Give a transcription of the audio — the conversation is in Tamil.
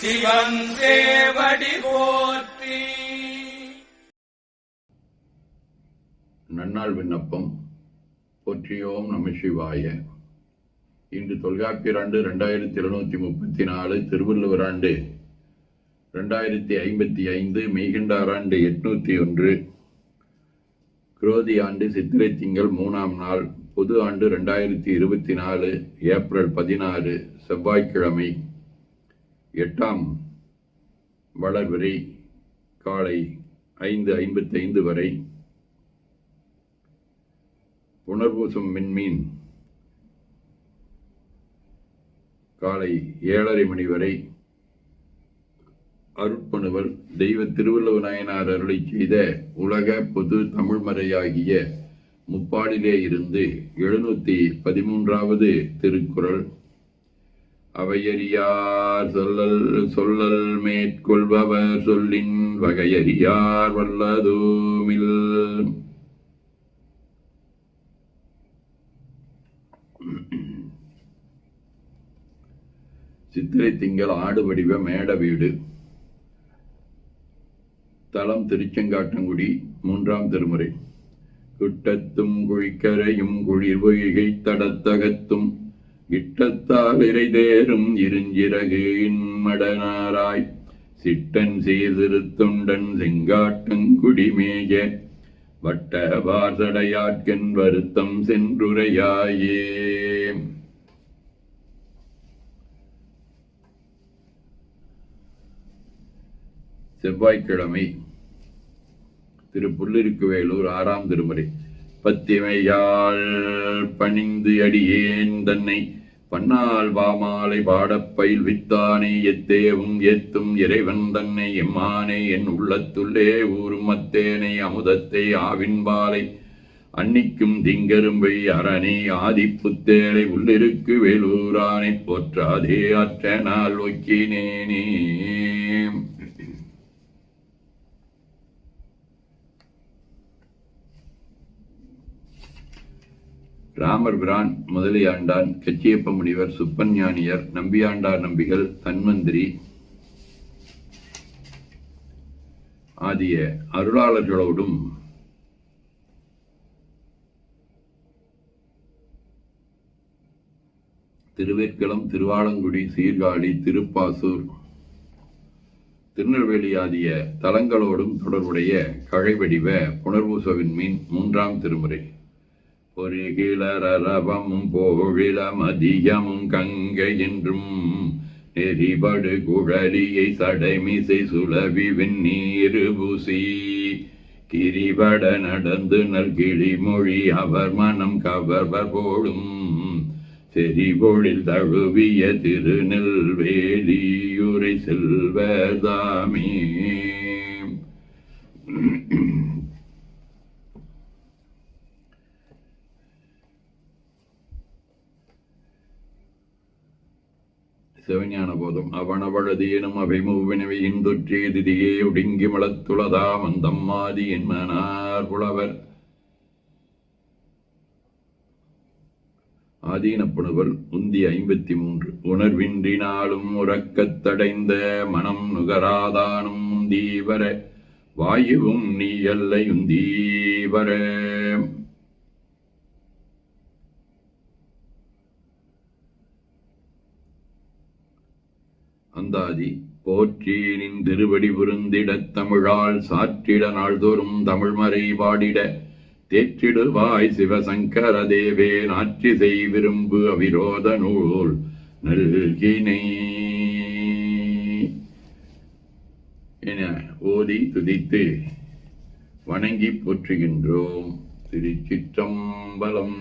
சிவன் சேவடி போற்றி. நன்னாள் விண்ணப்பம். போற்றியோம் நம சிவாய. இன்று தொல்காப்பியர் ஆண்டு ரெண்டாயிரத்தி இருநூத்தி முப்பத்தி நாலு திருவள்ளுவர் ஆண்டு ரெண்டாயிரத்தி ஐம்பத்தி ஐந்து மெய்கண்டார் ஆண்டு எட்நூத்தி ஒன்று குரோதி ஆண்டு சித்திரை திங்கள் மூணாம் நாள் பொது ஆண்டு ரெண்டாயிரத்தி இருபத்தி நாலு ஏப்ரல் பதினாறு செவ்வாய்க்கிழமை. எட்டாம் வளர்வரை காலை ஐந்து ஐம்பத்தைந்து வரை புனர்பூசம் மின்மீன் காலை ஏழரை மணி வரை அருட்பணுவல் தெய்வ திருவள்ளுவ நாயனார் அருளை செய்த உலக பொது தமிழ்மறையாகிய முப்பாடிலே இருந்து எழுநூத்தி பதிமூன்றாவது திருக்குறள் அவையறியார் சொல்லல் சொல்லல் மேற்கொள்பவர் சொல்லின் வகையறியார் வல்லதூமில். சித்திரை திங்கள் ஆடு வடிவ மேட வீடு. தலம் திருச்செங்காட்டங்குடி மூன்றாம் திருமுறை. குட்டத்தும் குழிக்கரையும் குளிர் பொய்கை தடத்தகத்தும் இட்டத்தால் இறைதேரும் இருஞ்சிறகு இன்மடனாராய். சிட்டன் சீர்திருத்துண்டன் செங்காட்டங்குடிமேய வட்ட வார்சடையாட்கன் வருத்தம் சென்றுரையாயே. செவ்வாய்க்கிழமை திரு புல்லிருக்குவேலூர் ஆறாம் திருமுறை. பத்திமையால் பணிந்து அடியேன் தன்னை. பன்னால் வாமாலை பாடப் பயில்வித்தானே எத்தேவும் ஏத்தும் இறைவன் தன்னை. எம்மானே என் உள்ளத்துள்ளே ஊரும் அத்தேனை அமுதத்தை ஆவின்பாலை அன்னிக்கும் திங்கரும்பை அரணி ஆதிப்புத்தேனை உள்ளிருக்கு வேலூரானை போற்றாதே அற்ற ஒக்கினேனே ராமர் பிரான் முதலியாண்டான் கச்சியப்ப முனிவர் சுப்பஞானியர் நம்பியாண்டார் நம்பிகள் தன்வந்திரி ஆகிய அருளாளர்களோடும் திருவேற்களம் திருவாலங்குடி சீர்காழி திருப்பாசூர் திருநெல்வேலி ஆகிய தலங்களோடும் தொடர்புடைய கழைவடிவ புனர்பூசவின் மீன் மூன்றாம் திருமுறை. பொறிகிளரவம் கிளரவமும் போழில மதியமும் கங்கை நெறிபடு குழலியை சடைமிசை சுழவி வெந்நீரு பூசி. கிரிபட நடந்து நல்கிழி மொழி அவர் மனம் கவர்வர் போடும் செறிபொழில் தழுவிய திருநெல்வேலியுரை செல்வதாமே. சிவஞான போதும் அவனவழதீனும் அவைமூவினவை இந்துற்றே திதியே ஒடுங்கி மலத்துளதாம் அந்தம்மாதி என்மனார் புலவர். ஆதீனப்புணுவல் உந்தி ஐம்பத்தி மூன்று உணர்வின்றினாலும் உறக்கத்தடைந்த மனம் நுகராதானும் தீவர வாயுவும் நீ எல்லையும் உந்தீவர. அந்தாதி போற்றி நின் திருவடி புருந்திடத் தமிழால் சாற்றிட நாள்தோறும் தமிழ்மறை பாடிட. தேற்றிடுவாய் சிவசங்கர தேவே செய் விரும்பு அவிரோத நூல் நல்கினை. என ஓதி துதித்து வணங்கி போற்றுகின்றோம் திருச்சிற்றம்பலம்.